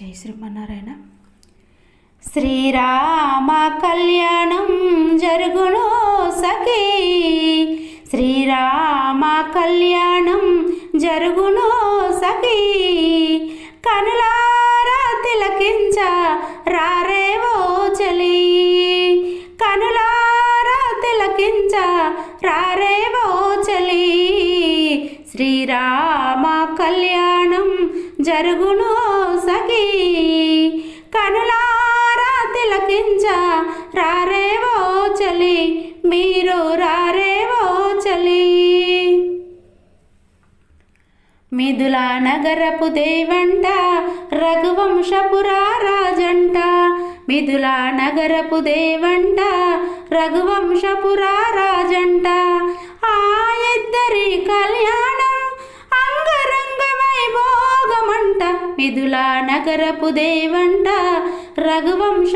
జై శ్రీమన్నారాయణ. శ్రీరామ కళ్యాణం జరుగును సఖీ. శ్రీరామ కళ్యాణం జరుగును సఖీ. కనులారా తిలకించ రారేవో చలి. కనులారా తిలకించ రారేవో చలి. శ్రీరామ కళ్యాణం జరుగును సఖీ. కనులారా తిలకించ రారేవో చలి. మీరు రారేవో చలి. మిథులా నగరపు దేవంట రఘువంశపురా రాజంట. మిథులా నగరపు దేవంట రఘువంశపురా మిథులా నగరపు దేవంట రఘువంశ